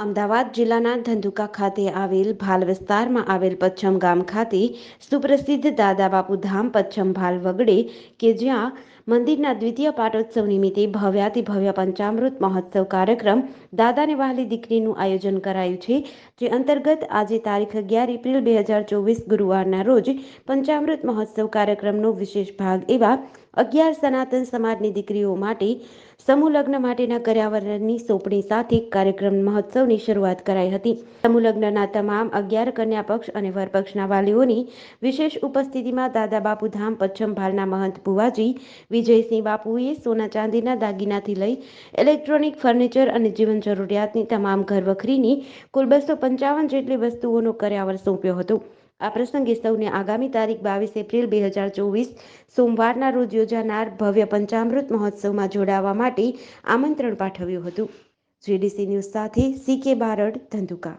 અમદાવાદ જિલ્લાના ધંધુકા ખાતે આવેલ ભાલ વિસ્તારમાં આવેલ પચ્છમ ગામ ખાતે સુપ્રસિદ્ધ દાદા બાપુ ધામ પચ્છમ ભાલ વગડે કે જ્યાં મંદિરના દ્વિતીય પાટોત્સવ નિમિત્તે ભવ્યાતિ ભવ્ય પંચામૃત મહોત્સવ કાર્યક્રમ દાદાને વહાલી દીકરીનું આયોજન કરાયું છે, જે અંતર્ગત આજે તારીખ અગિયાર એપ્રિલ બે હજાર ચોવીસ ગુરુવારના રોજ પંચામૃત મહોત્સવ કાર્યક્રમનો વિશેષ ભાગ એવા અગિયાર સનાતન સમાજની દીકરીઓ માટે, સમૂહ લગ્ન માટેના કર્યાવરણની સોંપણી સાથે કાર્યક્રમ મહોત્સવની શરૂઆત કરાઈ હતી. સમૂહ લગ્નના તમામ અગિયાર કન્યા પક્ષ અને વરપક્ષના વાલીઓની વિશેષ ઉપસ્થિતિમાં દાદા બાપુ ધામ પચ્છમ ભાલના મહંત ભુવાજી વિજયસિંહ બાપુએ સોના ચાંદીના દાગીનાથી લઈ ઇલેક્ટ્રોનિક ફર્નિચર અને જીવન જરૂરિયાતની તમામ ઘરવખરીની કુલ બસો પંચાવન જેટલી વસ્તુઓનો કર્યાવર સોંપ્યો હતો. આ પ્રસંગે સૌને આગામી તારીખ બાવીસ એપ્રિલ બે હજાર ચોવીસ સોમવારના રોજ યોજાનાર ભવ્ય પંચામૃત મહોત્સવમાં જોડાવા માટે આમંત્રણ પાઠવ્યું હતું. જીડીસી ન્યૂઝ સાથે સી કે બારડ ધંધુકા.